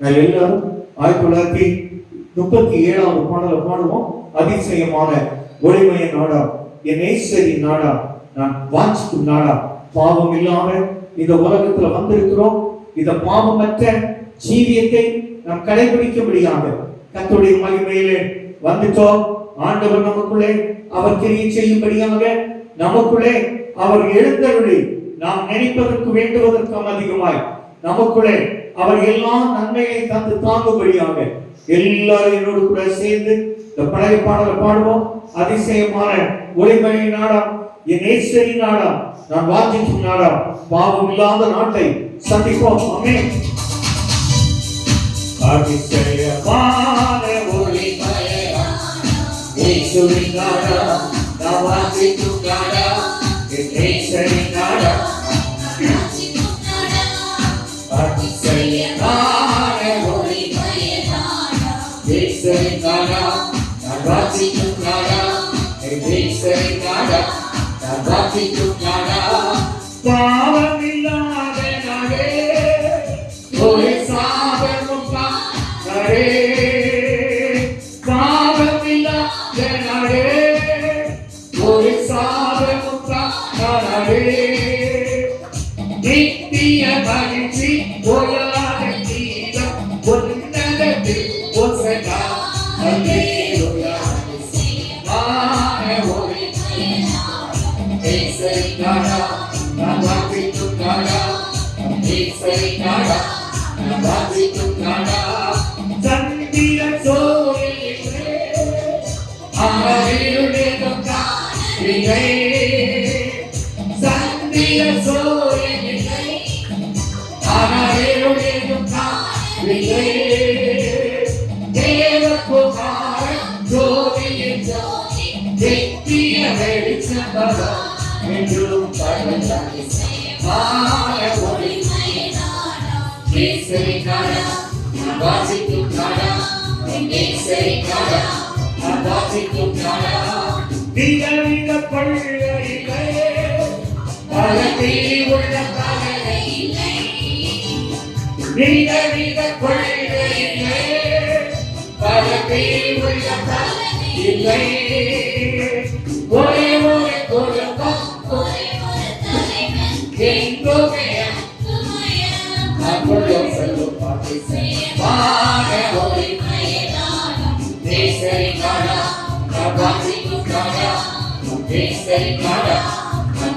நான் எல்லாரும் ஆயிரத்தி தொள்ளாயிரத்தி முப்பத்தி ஏழாவது பாடல பாடுவோம். அதிசயமான ஒளிமய நாடா என் நேசரி நாடா நான் வாஞ்சிக்கும் நாடா. பாவம் இல்லாம இந்த உலகத்துல வந்திருக்கிறோம். இந்த பாவமற்ற ஜீவியத்தை நாம் கடைபிடிக்கும்படியாக கத்துடைய மகிமையிலே வந்துட்டோம் ஆண்டவர் நமக்குள்ளே அவர் கிரியை செய்யும்படியாக நமக்குள்ளே அவர் எழுந்தருளி நாம் நினைப்பதற்கு வேண்டுவதற்கும் அதிகமாய். நமக்குள்ளே அவர் எல்லா நன்மையை தந்து தாங்கும்படியாக எல்லாரும் என்னோடு கூட சேர்ந்து இந்த பழைய பாடலை பாடுவோம். அதிசயமான ஒளிமணி நாடம் என் நேசரி நாடம் நான் வாஞ்சிக்கும் நாடம் பாவம் இல்லாத நாட்டை சந்திப்போம். அமே அதிசயமான ஒளிமணி இயேசுவின் நாடம் நான் வாஞ்சிக்கும் நாடம் என் நேசரி நாடம் நான் வாஞ்சிக்கும் பல உள்ள கலை விதவித பள்ளிகளே பல உள்ள இல்லை ஒரே ஒரு குடும்பம் எங்குமே அப்பொழுது செல்லும் பாட்டி வாழ ஒளி தேசரி காடா வாசிக்கும் காடா தேசரி காடா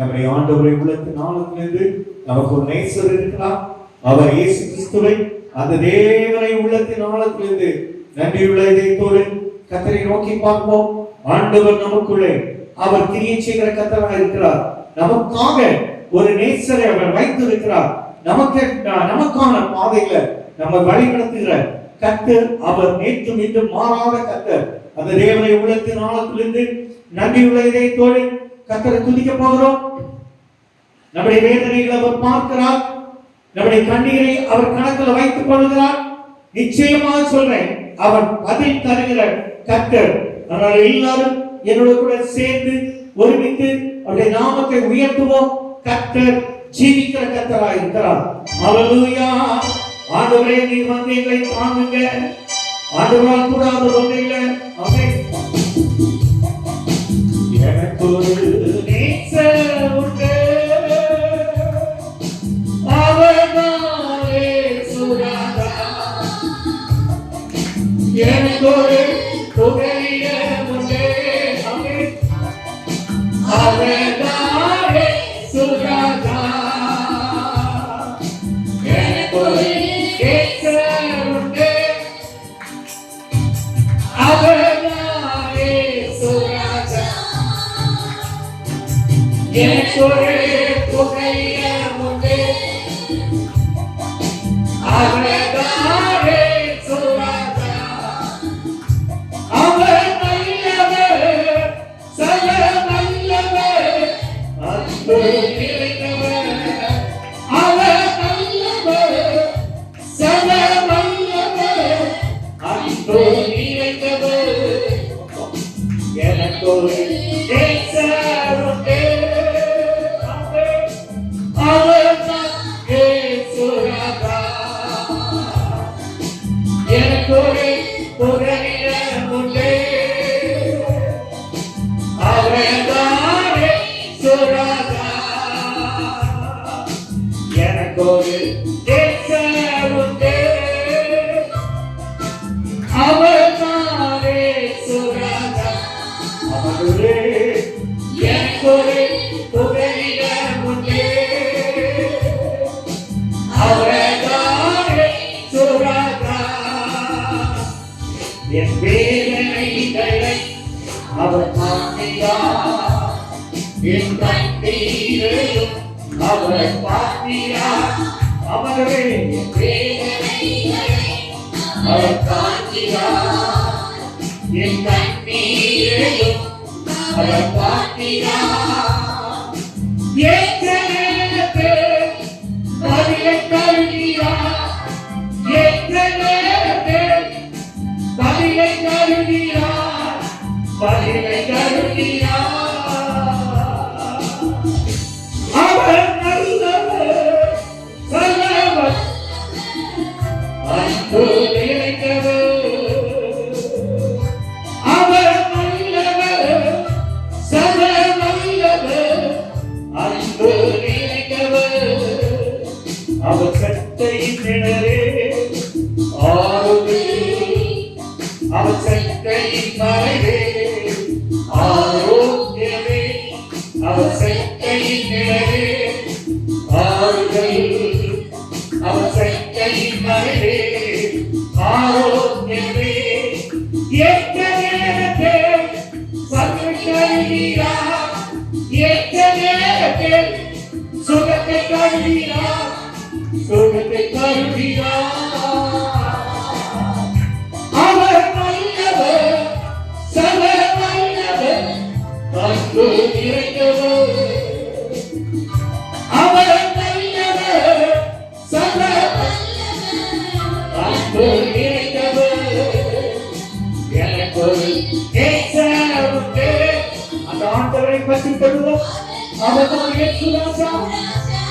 நம்முடைய ஆண்டவரை உள்ளத்தின் ஆழத்திலிருந்து நமக்கு ஒரு நேசர் இருக்கிறார் அவர் இயேசு கிறிஸ்துவை அந்த தேவனை உள்ளத்தின் ஆழத்திலிருந்து நன்றியுள்ள இதயத்தோடு கத்தரை நோக்கி பார்ப்போம். ஆண்டவர் நமக்குள்ளே அவர் கிரியை செய்கிற கத்தராக இருக்கிறார். நமக்காக ஒரு நேசரை அவர் வைத்திருக்கிறார். நமக்கு நமக்கான பாதையில நம்ம வழி நடத்துகிற கத்தர் அவர் நேற்று மீண்டும் மாறாத கத்தர். அந்த தேவனை உள்ளத்தின் ஆழத்திலிருந்து நன்றியுள்ள இதயத்தோடு கத்தரை துதிக்க போகிறோம். நம்முடைய வேதனைகளை அவர் பார்க்கிறார். நம்முடைய கண்ணீரை அவர் கணக்கில் வைத்துக் கொள்கிறார். நிச்சயமா சொல்றேன் அவர் பதில் தருகிற கத்தர் அதனால எல்லாரும் என்னோட கூட சேர்ந்து ஒருமித்து அவருடைய நாமத்தை உயர்த்துவோம். கத்தர் ஜீவிக்கிற கத்தரா இருக்கிறார். அல்லேலூயா ஆண்டவரே நீர் வந்து எங்களை தாங்குங்க. ஆண்டவரால் கூட ஒன்று இல்லை. அவை எனக்கு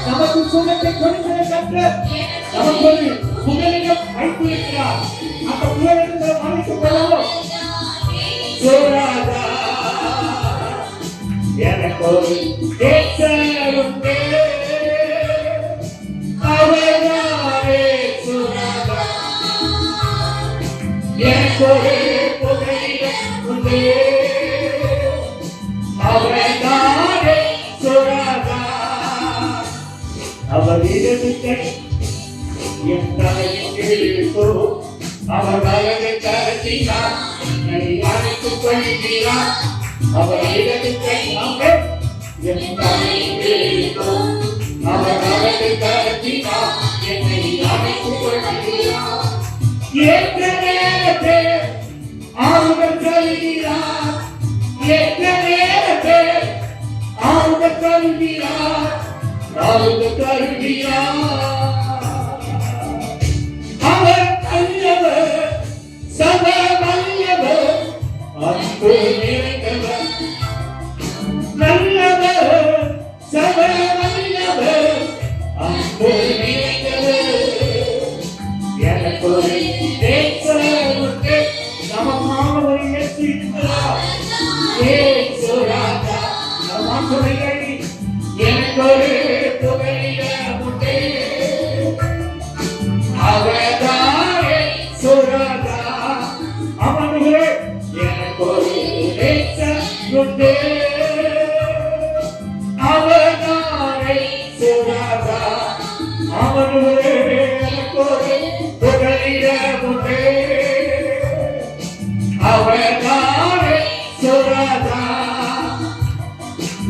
நமக்கு சுகத்தை கொடுக்கிற கற்று நமக்கு ஒரு புகலிடம் வைத்திருக்கிறார் அந்த புகலிடத்தை மறைத்துக் கொள்ளவும் சுராஜா எனக்கு ஒரு நேசர் உண்டு. அவர்தானே சுராஜா வலது என்னை அழைத்துக் கொள்கிறார் அவர் இடதுக்கை ஆமென். என் தலையின் அவர் வலது கரத்தினார் என்னை அழைத்துக் கொள்கிறார் ஏற்ற நேரத்தில் ஆறுதல் தருகிறார் ஏற்ற நேரத்தில் ஆறுதல் தருகிறார் ஆறுதல்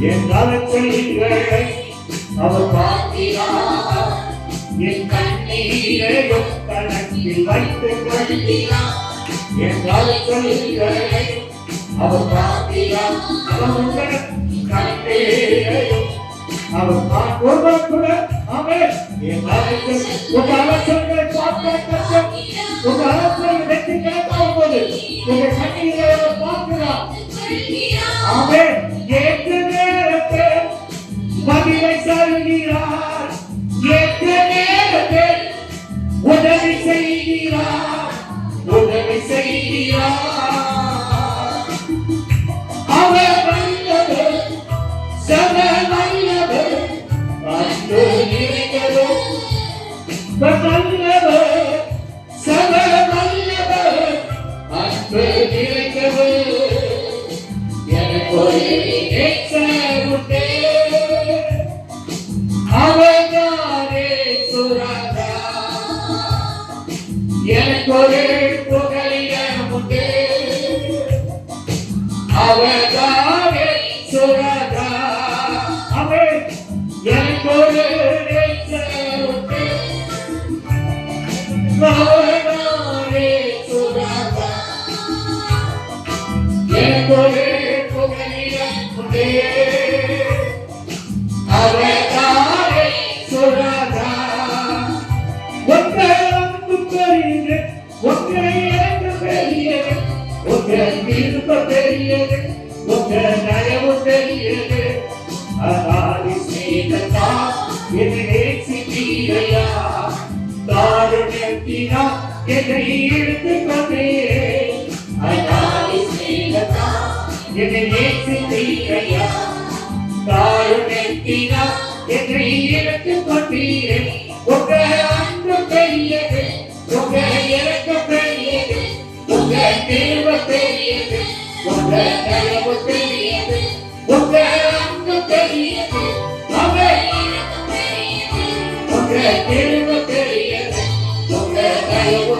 என் நலச்செய்களை அவர் பார்க்கிறார் என் கண்ணீரையும் கணக்கில் வைத்துக் கொள்கிறார். என் அவர் பார்க்கிறார் அவர் கண்ணீரையும் அவர் அவன் என் நலச்சல் உங்க அலச்சல்களை பார்க்க உங்க அலச்சல் வெற்றி கிடைக்கும் போது உங்க கண்ணீரை அவர் பார்க்கிறார். உங்க தயவு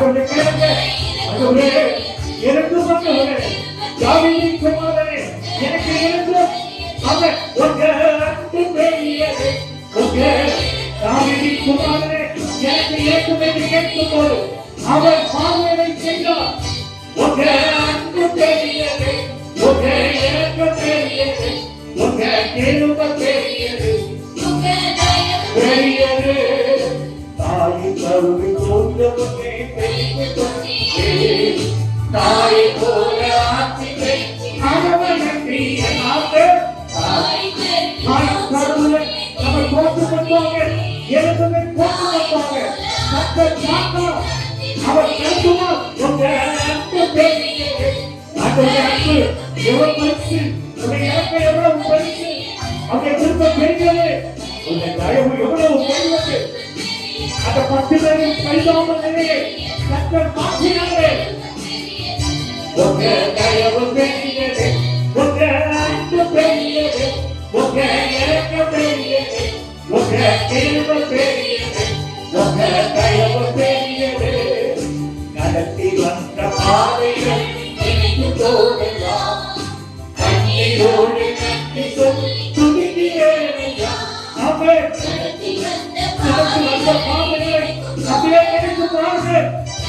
அதோடைய கிழக்கு அதோடைய எனக்கு வந்தவரே தாவீதின் குமாரனே எனக்கு இருந்து அவர் உங்க அன்பு பெரியது. உங்க தாவீதின் குமாரனே எனக்கு ஏற்கும் என்று கேட்கும் போது அவர் பார்வையை செய்தார். உங்க அன்பு பெரியது. உங்க இறக்கம் பெரியது. உங்க திரும்ப பெரியது. பெரியது. தாய் கருவி கொண்டவனே பெரிய போல தாய் நம்ம போட்டு கொண்டாங்க போட்டு கொண்டாங்க அவர் உங்க அன்பு அந்த அன்பு எவ்வளவு பரிசு உங்க எவ்வளவு பரிசு அவங்க திரும்ப பெரியது உங்க தயவு எவ்வளவு பெரியது அந்த பத்து பேரின் பரிதாப நிலையை கத்தர் மாற்றினாரே உங்க தயவு பெரியது உங்க அன்பு பெரியது உங்க இறக்கம் பெரியது உங்க கிருபை பெரியது உங்க தயவு பெரியது நடத்தி வந்த பாதைகள் எனக்கு போதெல்லாம் வந்த பாதைகளை அப்படியே எனக்கு பாருங்க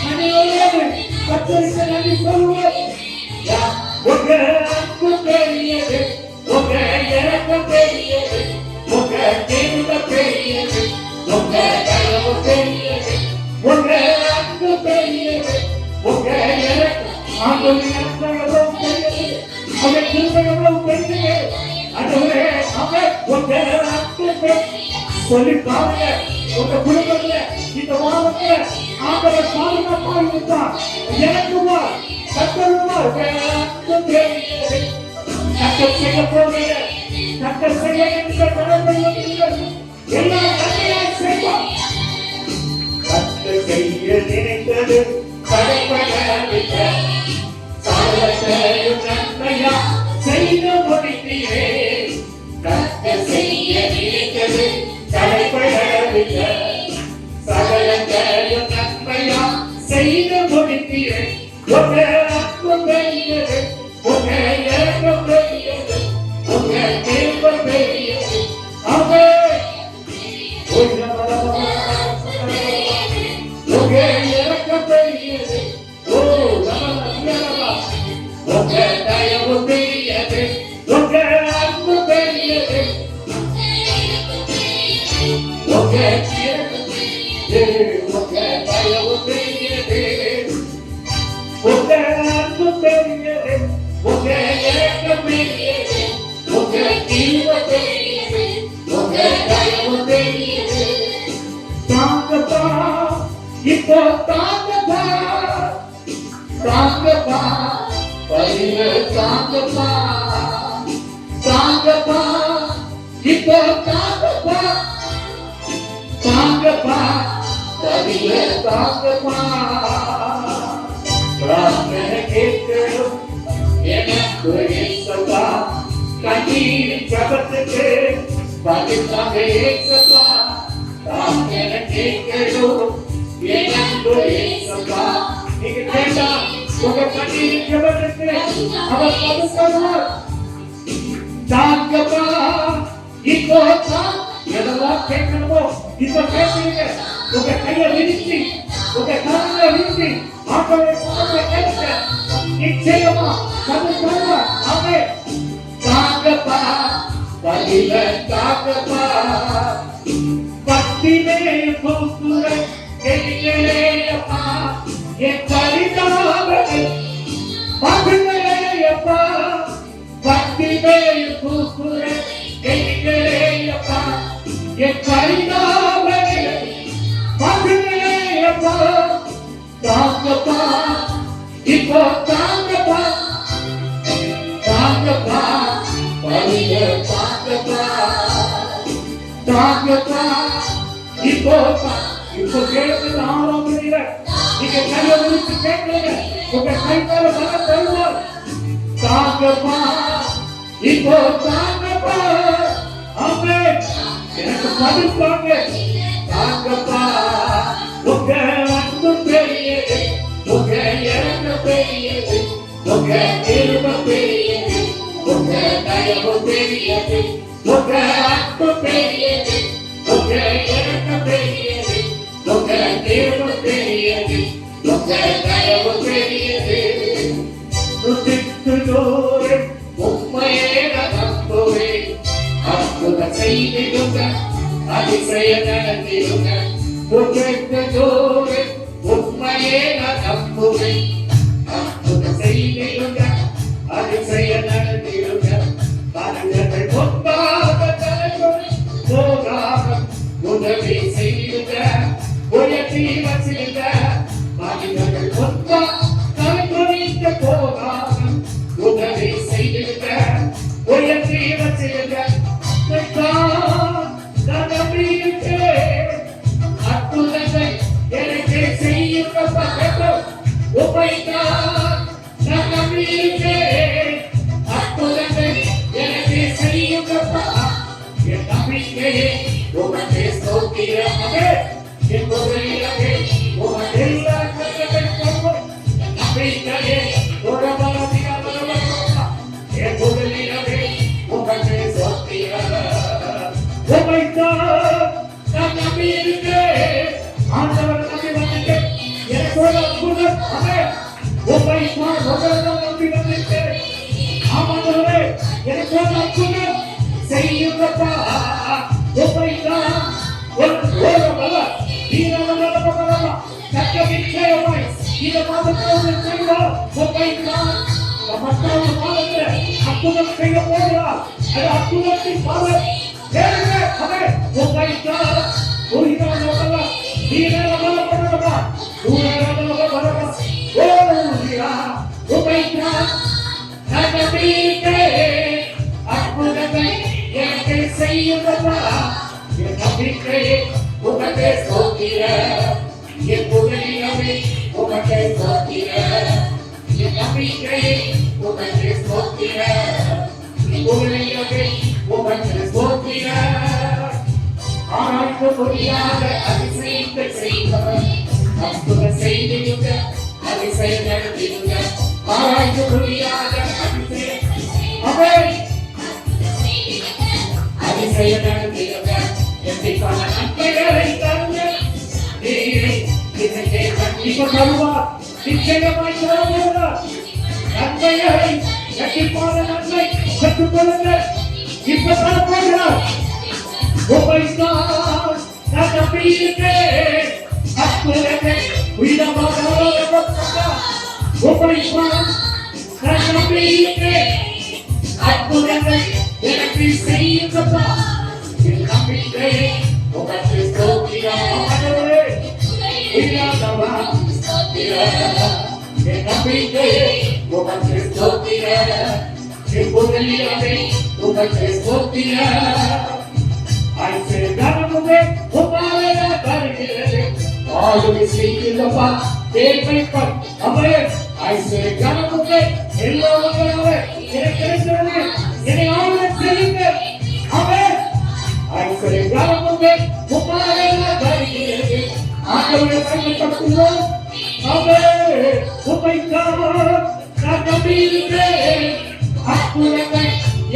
அனைவரோடு கத்தரிக்க நன்றி சொல்லுவோம் உங்க அன்பு பெரியது உங்க இறக்கம் பெரியது உங்க கிருபை பெரியது உங்க தயவு பெரியது உங்க அன்பு பெரியது உங்க இறக்கம் ஆண்டவரின் இறக்கம் எவ்வளவு பெரியது அவர் கிருபை எவ்வளவு பெரியது ஆண்டவரே அவர் உங்க அன்பு பெரியது சொல்லி பாருங்க உங்க குடும்பத்துல இந்த வாரத்துல ஆண்டவர் பாதுகாப்பா இருந்தா எனக்குமா கத்தருமா கத்த செய்ய போகிற கத்த செய்ய என்ற கடமையில் எல்லாம் நன்மையாய் செய்வார். கத்த செய்ய நினைத்தது நன்மையா செய்து முடித்தீரே. தடைப்படவில்லை சகலத்தையும் நன்மையா செய்து முடித்தீரே. தாங்கப்பா இப்போ தாங்கப்பா தாங்கப்பா பரிவு தாங்கப்பா பிரார்த்தனை கேட்கணும் எனக்கு ஏசப்பா கண்ணீரின் ஜபத்துக்கு பதிலாக ஏசப்பா பிரார்த்தனை கேட்கணும் எனக்கு ஏசப்பா நீங்க கேட்டா உங்க கண்ணீரின் ஜபத்துக்கு அவர் பதில் தருவார் தாங்கப்பா இப்போ தான் எதெல்லாம் கேட்கணுமோ இப்ப கேட்குறீங்க. உங்க கையை விரிச்சு உங்க கரங்களை விரிச்சு ஆண்டவரை சுமத்தை கேட்க நிச்சயமா பதில் தருவார் ஆமே. தாங்கப்பா பதில தாங்கப்பா பக்திமே பூக்குற எங்களேயப்பா இப்போ தாங்கப்பா தாங்கப்பா பரித தாங்கப்பா தாங்கப்பா இப்போ பா- இப்போ கேட்கிறது ஆரம்பிக்கிற நீங்க கையை விரிச்சு கேட்கிறீங்க உங்க கை மேல வர தருவார் தாங்கப்பா இப்போ தாங்கப்பா ஆமே எனக்கு பதில் உங்க அன்பு பெரியது உங்க இறங்க பெரியது உங்க திரும்ப பெரியது உங்க தயவு பெரியது உங்க prayer na nandito ka. தக்க நிச்சயமாய் இந்த மாதத்தோடு செய்தால் உம்மை நான் மற்றொரு மாதத்தில் அற்புதம் செய்ய போகிறார் அது அற்புதத்தின் மாதம் கேளுங்க அவே உம்மை நான் ஒரு பகல வீரமல்ல பகலமா தூரமல்ல பகலமா ஓடியா உம்மை நான் நான் நம்பியிருக்கேன் அற்புதங்கள் எனக்கு செய்யுங்கப்பா என் நம்பிக்கையே உமக்கு ஸ்தோத்திர என் புகழியவே உமக்கு ஸ்தோத்திர என் நம்பிக்கையே உமக்கு ஸ்தோத்திர என் புகழியவே உமக்கு ஸ்தோத்திர ஆராய்ந்து முடியாத அதிசயத்தை செய்தவர் அற்புதம் செய்திருங்க அதிசயம் நடத்திருங்க ஆராய்ந்து முடியாத அதிசயம் அவன் அதிசயம் நடத்திருங்க எப்படி பல நன்மைகளை தருங்க நீரை இதனை கண்டிப்பா தருவார் நிச்சயமாய் தருவார் நன்மைகளை கண்டிப்பான நன்மை கற்றுக்கொள்ளுங்கள் இப்ப தரப்போகிறார் உம்மை நான் நான் நம்பியிருக்கேன் அற்புதங்கள் உயிரமாக உம்மை நான் நான் நம்பியிருக்கேன் அற்புதங்கள் எனக்கு செய்யுங்கப்பா என் நம்பிக்கையை உமக்கு ஸ்தோத்திரம் ஆண்டவரே உயிராதவா என் நம்பிக்கையை உமக்கு ஸ்தோத்திரம் என்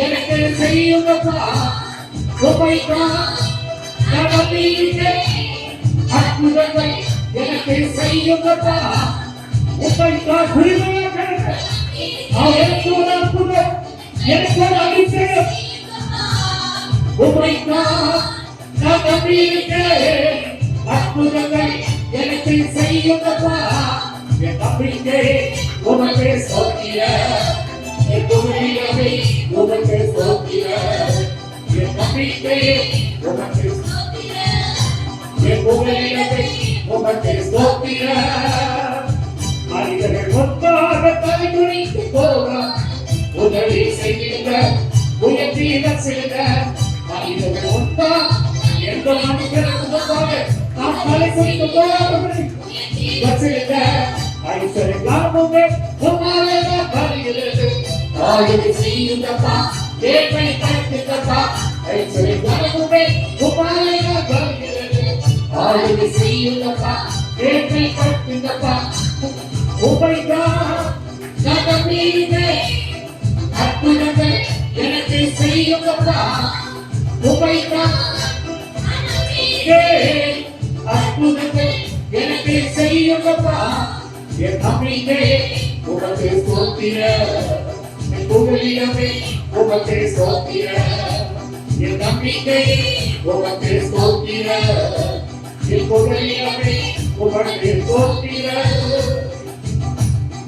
எனக்கு செய்யுங்கப்பா உமைத்தான் நான் நம்பியிருக்கிறேன் அற்புதங்கள் எனக்கு செய்யுங்கப்பா உமைத்தான் உரிமையாக எனக்கு ஒரு அற்புதம் எனக்கு ஒரு அதிசயம் உமைத்தான் நான் நம்பியிருக்கிறேன் அற்புதங்கள் எனக்கு செய்யுங்கப்பா. என் நம்பிக்கை உமக்கு சோத்திர என் புகழியவை உமக்கு சோத்திர என் நம்பிக்கை உமக்கு என் புகழியவை உமக்கு சோத்திர மனிதர்கள் ஒன்றாக தலைமுறைக்கு போகலாம். உதவி செய்கின்ற உயர்த்தீர செய்த மனிதர்கள் ஒன்றா எந்த மனிதருக்கு முன்பாக நாம் தலை குறித்து போராடுவதை வச்சிருந்த ஐஸ்வர்யமே உமாலே வருகிறது ஆயுதை செய்யுங்கப்பா தேவை கருத்துக்கப்பா ஐஸ்வர்யமே உமாலே வருகிறது ஆயுதை செய்யுங்கப்பா என் நம்பிக்கையே உமக்கு சோத்திர என் புகழியமே உமக்கு சோத்திர என் நம்பிக்கையே உமக்கு சோத்திர என் புகழியமே உமக்கு சோத்திர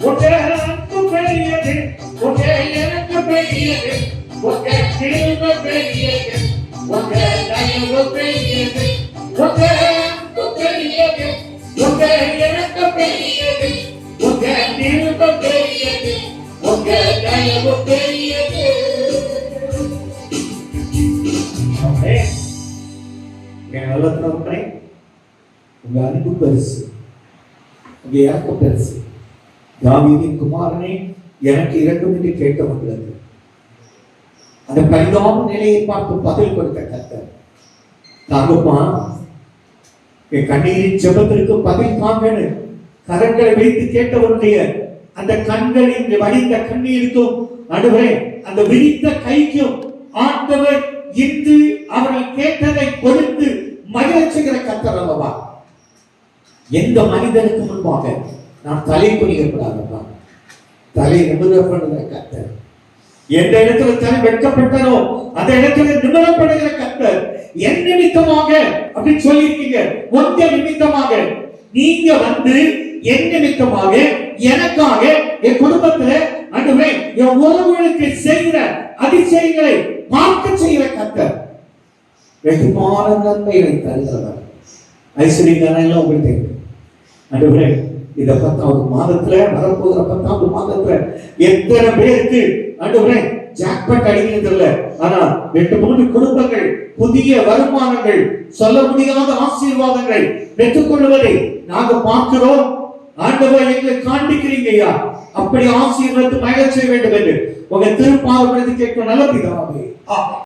உங்க அன்பு பெரியது உங்க எனக்கு பெரியது உங்க திரும்ப பெரியது உங்க தயவு பெரியது உங்க அன்பு பெருசு உங்க தாவீதின் எனக்கு இரண்டும் என்று அந்த பரிதாப நிலையை பார்த்து பதில் கொடுத்த என் கண்ணீரின் ஜெபத்திற்கு பதில் தாங்கன்னு கரங்களை வைத்து கேட்டவருடைய அந்த கண்களின் வடிந்த கண்ணீருக்கும் நடுவே அந்த விரித்த கைக்கும் ஆண்டவர் இன்று அவர்கள் கேட்டதை கொடுத்து மகிழ்ச்சிகளை செய்கிற அல்லவா? எந்த மனிதனுக்கு முன்பாக நாம் தலை குனியக்கூடாதப்பா தலை நிமிர கத்தர் எந்த இடத்துல தலை வெட்கப்பட்டனோ அந்த இடத்துல நிமிரப்படுகிற கத்தர் என் நிமித்தமாக அப்படின்னு சொல்லியிருக்கீங்க. உங்க நிமித்தமாக. நீங்க வந்து என் நிமித்தமாக எனக்காக என் குடும்பத்துல அன்றுமே என் உறவுகளுக்கு செய்கிற அதிசயங்களை பார்க்க செய்கிற கத்தர் வெகுமான நன்மைகளை தருகிறவர். ஐஸ்வர்யக்கான எல்லாம் உங்களுக்கு தெரியும் அன்றுவரே இந்த பத்தாவது மாதத்துல வரப்போகிற பத்தாவது மாதத்துல எத்தனை பேருக்கு அன்றுவரே ஜாக்பட் அடிக்கிறது இல்ல. ஆனா ரெண்டு மூணு குடும்பங்கள் புதிய வருமானங்கள் சொல்ல முடியாத ஆசீர்வாதங்கள் பெற்றுக்கொள்வதை நாங்க பார்க்கிறோம். ஆண்டவா எங்களை காண்பிக்கிறீங்க ஐயா அப்படி ஆசீர்வாதத்தை மகிழ செய்ய வேண்டும் என்று. உங்க திருப்பாவை கேட்க நல்ல பிதாவே. ஆமென்.